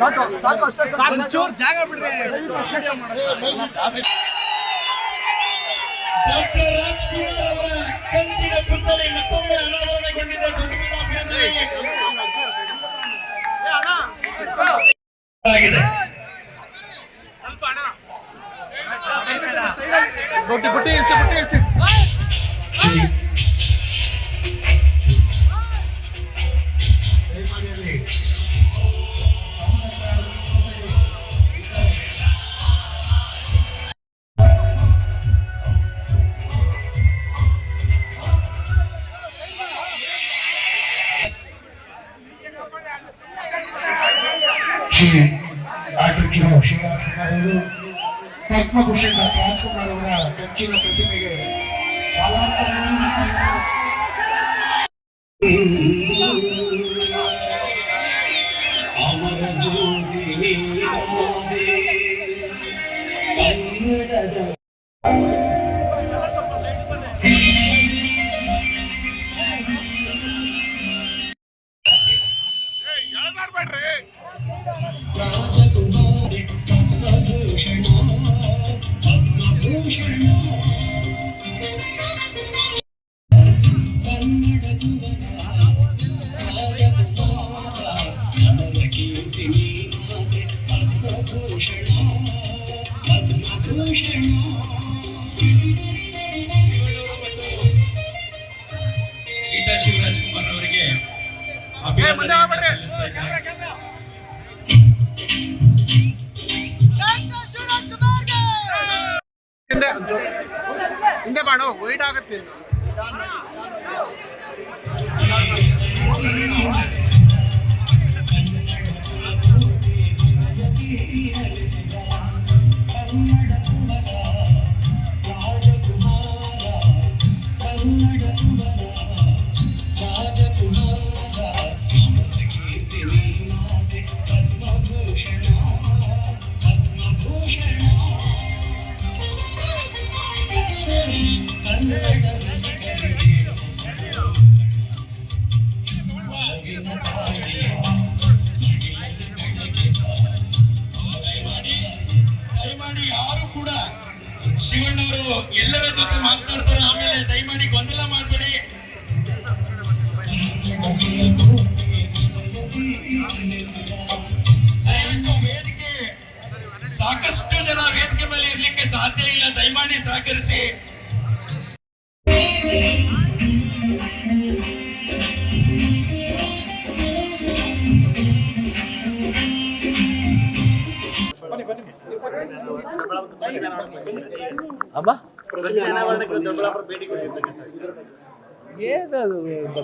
ಸಾಕು ಸಾಕು ಅಷ್ಟೇ ಸಾಕು ಒಂಚೂರು ಜಾಗ ಬಿಡ್ರಿ ವಿಡಿಯೋ ಮಾಡಕ್ಕೆ ಡಾಕ್ಟರ್ ರಾಜ್ಕುಮಾರ್ ಅವರ ಕಂಚಿನ ಪುತ್ಥಳಿ ಮತ್ತೊಮ್ಮೆ ಅನಾವರಣಗೊಂಡಿದೆ ದೊಡ್ಡಬೀರ ಅಭಿನಂದನೆ ಆಗಿದೆ ಬುಟ್ಟಿ ಬುಟ್ಟಿ ಇಳಿಸಿ ಬುಟ್ಟಿ ಇಳಿಸಿ যে ఆటకి మోషిగా ఉన్నారు పద్మభూషణ ಶಿವರಾಜ್ಕುಮಾರ್ ಅವರಿಗೆ ಅಭಿನಂದನೆ ಸಲ್ಲಿಸ್ತಾ ಇದ್ದಾರೆ. ಹಿಂದೆ ಒಂಚೂರು. ಹಿಂದೆ ಬಾಣು ವೈಡ್ ಆಗತ್ತೆ ದಯಮಾಡಿ ಯಾರು ಕೂಡ ಶಿವಣ್ಣವರು ಎಲ್ಲರ ಜೊತೆ ಮಾತನಾಡ್ತಾರೆ ಆಮೇಲೆ ದಯಮಾಡಿ ಗೊಂದಲ ಮಾಡಬೇಡಿ. ವೇದಿಕೆ ಸಾಕಷ್ಟು ಜನ ವೇದಿಕೆ ಮೇಲೆ ಇರ್ಲಿಕ್ಕೆ ಸಾಧ್ಯ ಇಲ್ಲ. ದಯಮಾಡಿ ಸಹಕರಿಸಿ. ಅಮ್ಮ ಏನು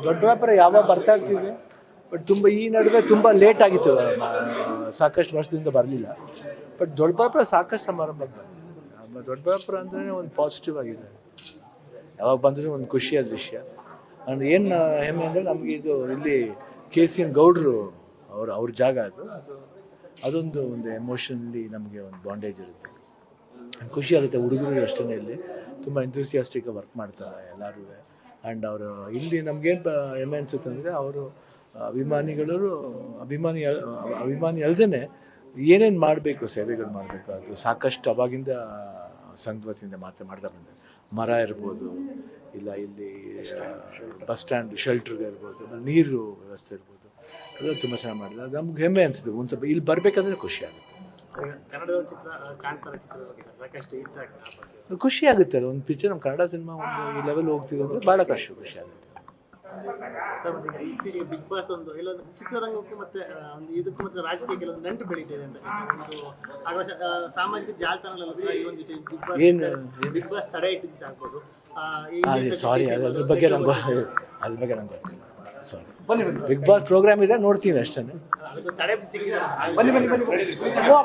ದೊಡ್ಡ ವ್ಯಾಪಾರ ಯಾವಾಗ ಬರ್ತಾ ಇರ್ತೀವಿ? ಬಟ್ ತುಂಬ ಈ ನಡುವೆ ತುಂಬ ಲೇಟ್ ಆಗಿತ್ತು ಸಾಕಷ್ಟು ವರ್ಷದಿಂದ ಬರಲಿಲ್ಲ. ಬಟ್ ದೊಡ್ಡಬಳ್ಳಾಪುರ ಸಾಕಷ್ಟು ಸಮಾರಂಭ ಬಂದಿದೆ ದೊಡ್ಡಬಳ್ಳಾಪುರ ಅಂದ್ರೆ ಒಂದು ಪಾಸಿಟಿವ್ ಆಗಿದೆ. ಯಾವಾಗ ಬಂದರೂ ಒಂದು ಖುಷಿಯಾದ ವಿಷಯ ಆ್ಯಂಡ್ ಏನು ಹೆಮ್ಮೆ ಅಂದರೆ ನಮಗೆ ಇದು ಇಲ್ಲಿ ಕೆ ಸಿ ಎನ್ ಗೌಡ್ರು ಅವ್ರ ಅವ್ರ ಜಾಗ ಅದು. ಅದೊಂದು ಒಂದು ಎಮೋಷನಲ್ಲಿ ನಮಗೆ ಒಂದು ಬಾಂಡೇಜ್ ಇರುತ್ತೆ. ಖುಷಿ ಆಗುತ್ತೆ ಹುಡುಗರು ಅಷ್ಟೇ ಇಲ್ಲಿ. ತುಂಬ ಎಂಥೂಸಿಯಾಸ್ಟಿಕ್ ವರ್ಕ್ ಮಾಡ್ತಾರೆ ಎಲ್ಲರೂ. ಆ್ಯಂಡ್ ಅವರು ಇಲ್ಲಿ ನಮಗೇನು ಹೆಮ್ಮೆ ಅನಿಸುತ್ತೆ ಅಂದರೆ ಅವರು ಅಭಿಮಾನಿಗಳು ಅಭಿಮಾನಿ ಅಭಿಮಾನಿ ಅಲ್ಲದೇ ಏನೇನು ಮಾಡಬೇಕು, ಸೇವೆಗಳು ಮಾಡಬೇಕು, ಅದು ಸಾಕಷ್ಟು ಅವಾಗಿಂದ ಸಂಘ ವತಿಯಿಂದ ಮಾತ್ರ ಮಾಡ್ತಾ ಬಂದೆ. ಮರ ಇರ್ಬೋದು, ಇಲ್ಲ ಇಲ್ಲಿ ಬಸ್ ಸ್ಟ್ಯಾಂಡ್ ಶೆಲ್ಟರ್ ಇರ್ಬೋದು, ನೀರು ವ್ಯವಸ್ಥೆ ಇರ್ಬೋದು. ಅದು ತುಂಬ ಚೆನ್ನಾಗಿ ಮಾಡಿದೆ ಅದು ನಮ್ಗೆ ಹೆಮ್ಮೆ ಅನ್ಸುತ್ತೆ. ಒಂದು ಸ್ವಲ್ಪ ಇಲ್ಲಿ ಬರಬೇಕಂದ್ರೆ ಖುಷಿ ಆಗುತ್ತೆ. ಖುಷಿ ಆಗುತ್ತೆ ಅಲ್ಲ ಒಂದು ಪಿಕ್ಚರ್ ನಮ್ಮ ಕನ್ನಡ ಸಿನಿಮಾ ಒಂದು ಈ ಲೆವೆಲ್ ಹೋಗ್ತಿದೆ ಅಂದ್ರೆ ಭಾಳ ಕಷ್ಟ ಖುಷಿ ಆಗುತ್ತೆ. ಇತ್ತೀಚೆಗೆ ಬಿಗ್ ಬಾಸ್ ಒಂದು ಎಲ್ಲೊಂದು ಚಿತ್ರರಂಗಕ್ಕೆ ಮತ್ತೆ ಒಂದು ಇದಕ್ಕೂ ಮತ್ತೆ ರಾಜಕೀಯಕ್ಕೆ ಒಂದು ನಂಟು ಬೆಳೀತಿದೆ ಅಂತ ಒಂದು ಸಾಮಾಜಿಕ ಜಾಲತಾಣದಲ್ಲೂ ಸಹ ಈ ಒಂದು ಬಿಗ್ ಬಾಸ್ ಬಿಗ್ ಬಾಸ್ ತಡೆ ಇಟ್ಟಿದ್ದು ಆಗ್ಬೋದು. ಸಾರಿ ಅದ್ರ ಬಗ್ಗೆ ನಂಗೆ ಅದ್ರ ಬಗ್ಗೆ ನಂಗೆ ಗೊತ್ತಿಲ್ಲ. ಸಾರಿ ಬಿಗ್ ಬಾಸ್ ಪ್ರೋಗ್ರಾಮ್ ಇದೆ ನೋಡ್ತೀನಿ ಅಷ್ಟೇ